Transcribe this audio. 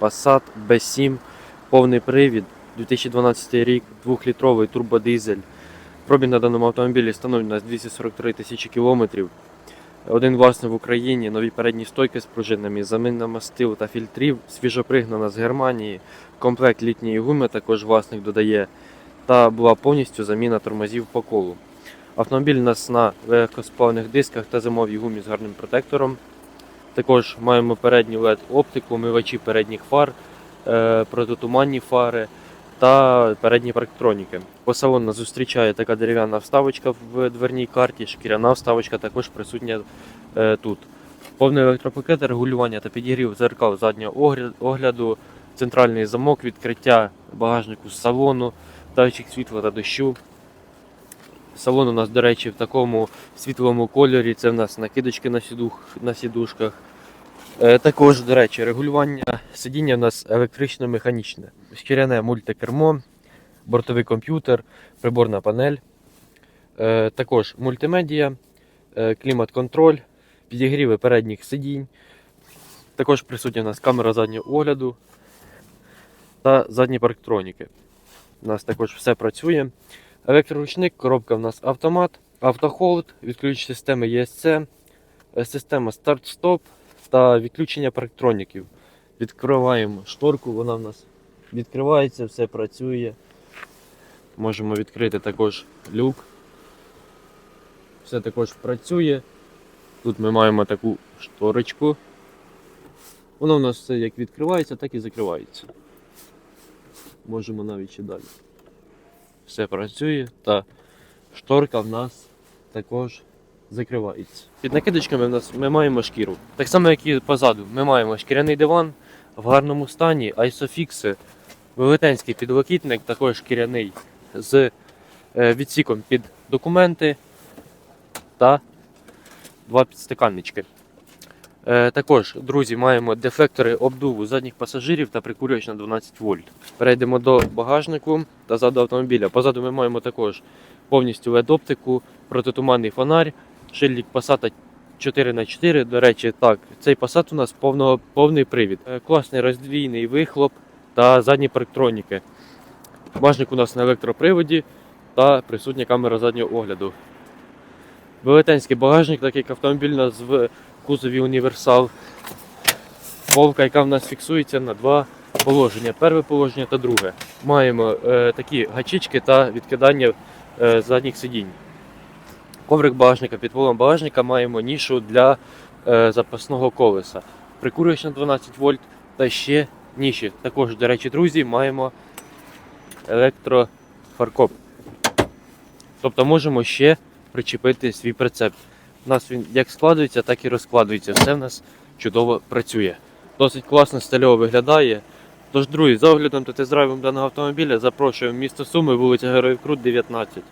Passat B7, повний привід, 2012 рік, 2-літровий турбодизель. Пробіг на даному автомобілі становить у нас 243 тисячі кілометрів. Один власний в Україні, нові передні стойки з пружинами, заміна мастил та фільтрів, свіжопригнана з Германії, комплект літньої гуми також власник додає, та була повністю заміна тормозів по колу. Автомобіль у нас на легкосплавних дисках та зимовій гумі з гарним протектором. Також маємо передню LED оптику, мивачі передніх фар, е, протитуманні фари та передні парктроніки. По салону нас зустрічає така дерев'яна вставочка в дверній карті, шкіряна вставочка також присутня е, тут. Повний електропакет, регулювання та підігрів зеркал заднього огляду, центральний замок, відкриття багажнику з салону, датчик світла та дощу. Салон у нас, до речі, в такому світлому кольорі. Це в нас накидочки на, сідух, на сідушках. Е, також, до речі, регулювання сидіння у нас електрично-механічне. Шкіряне мультикермо, бортовий комп'ютер, приборна панель. Е, також мультимедіа, е, клімат-контроль, підігріви передніх сидінь. Також присутня у нас камера заднього огляду та задні парктроніки. У нас також все працює. Електроручник, коробка в нас автомат, автохолд, відключення системи ESC, е, система старт-стоп та відключення парктроніків. Відкриваємо шторку, вона в нас відкривається, все працює. Можемо відкрити також люк. Все також працює. Тут ми маємо таку шторочку. Воно в нас все як відкривається, так і закривається. Можемо навіть ще далі все працює та шторка в нас також закривається. Під накидочками в нас ми маємо шкіру. Так само, як і позаду. Ми маємо шкіряний диван в гарному стані, айсофікси, велетенський підлокітник, також шкіряний з е, відсіком під документи та два підстаканнички. Е, також, друзі, маємо дефлектори обдуву задніх пасажирів та прикурювач на 12 вольт. Перейдемо до багажнику та заду автомобіля. Позаду ми маємо також повністю LED-оптику, протитуманний фонарь, шильдик Passat 4х4. До речі, так, цей Passat у нас повного, повний привід. Е, Класний роздвійний вихлоп та задні парктроніки. Багажник у нас на електроприводі та присутня камера заднього огляду. Велетенський багажник, так як автомобіль у нас кузові універсал. Полка, яка в нас фіксується на два положення. Перше положення та друге. Маємо е, такі гачички та відкидання е, задніх сидінь. Коврик багажника, під полом багажника маємо нішу для е, запасного колеса. Прикурювач на 12 вольт та ще ніші. Також, до речі, друзі, маємо електрофаркоп. Тобто можемо ще причепити свій прицеп. Нас він як складується, так і розкладується. Все в нас чудово працює. Досить класно стильово виглядає. Тож, друзі, за оглядом та тест-драйвом даного автомобіля запрошуємо місто Суми, вулиця Героїв Крут, 19.